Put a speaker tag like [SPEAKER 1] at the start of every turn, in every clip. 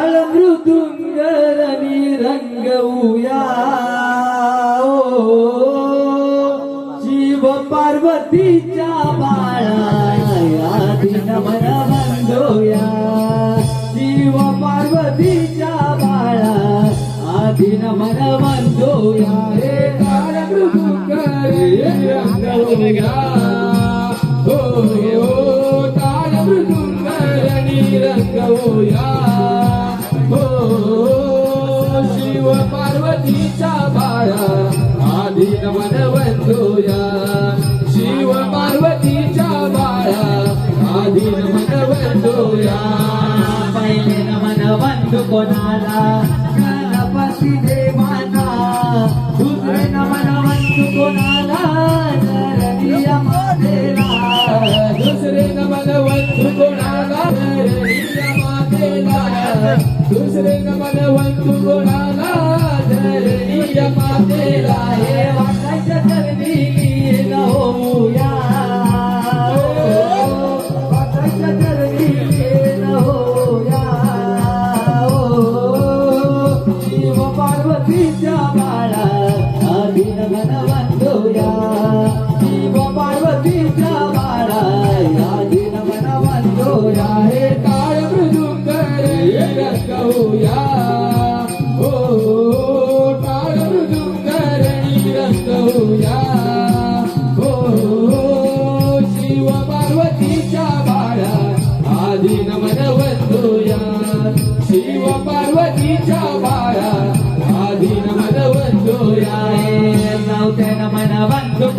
[SPEAKER 1] टाळ मृदुंग रंग उया शिव पार्वतीच्या बाळा दिन मन बांधोया शिव पार्वतीच्या बाळा आदिन मन बांधोया रे टाळ Lord, I शिव पार्वतीच्या बाळा अभिन घन वंदोया हे काळ मृदुंग रंगवूया हो, हो शिव पार्वतीच्या बाळा आधी नमन शिव पार्वतीच्या बाळा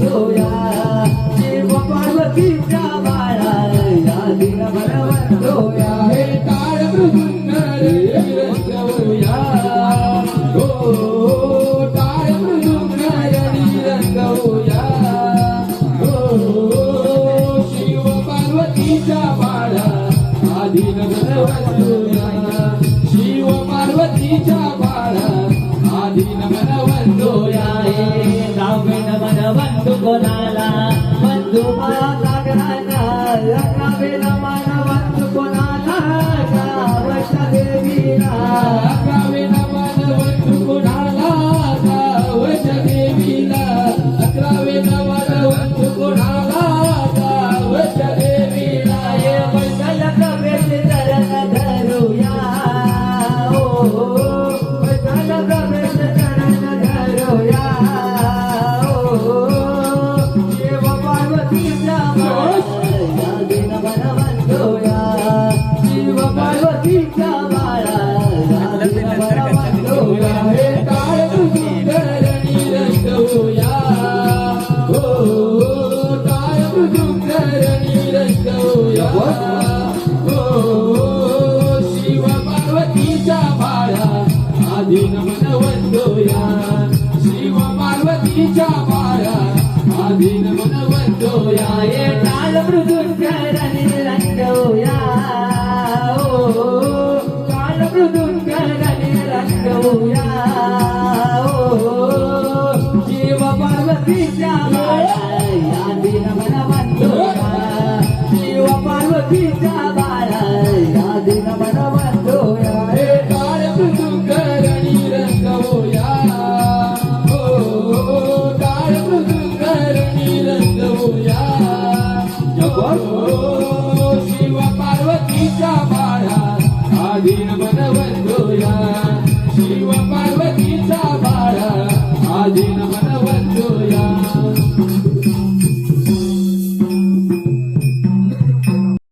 [SPEAKER 1] oh I पार्वतीच्या बाळा
[SPEAKER 2] आधीन मन या
[SPEAKER 1] ये काल मृदुंगरणी रंगवूया. ओ काल मृदुंगरणी रंगवूया. ओ शिव पार्वतीच्या बाळा
[SPEAKER 2] Divino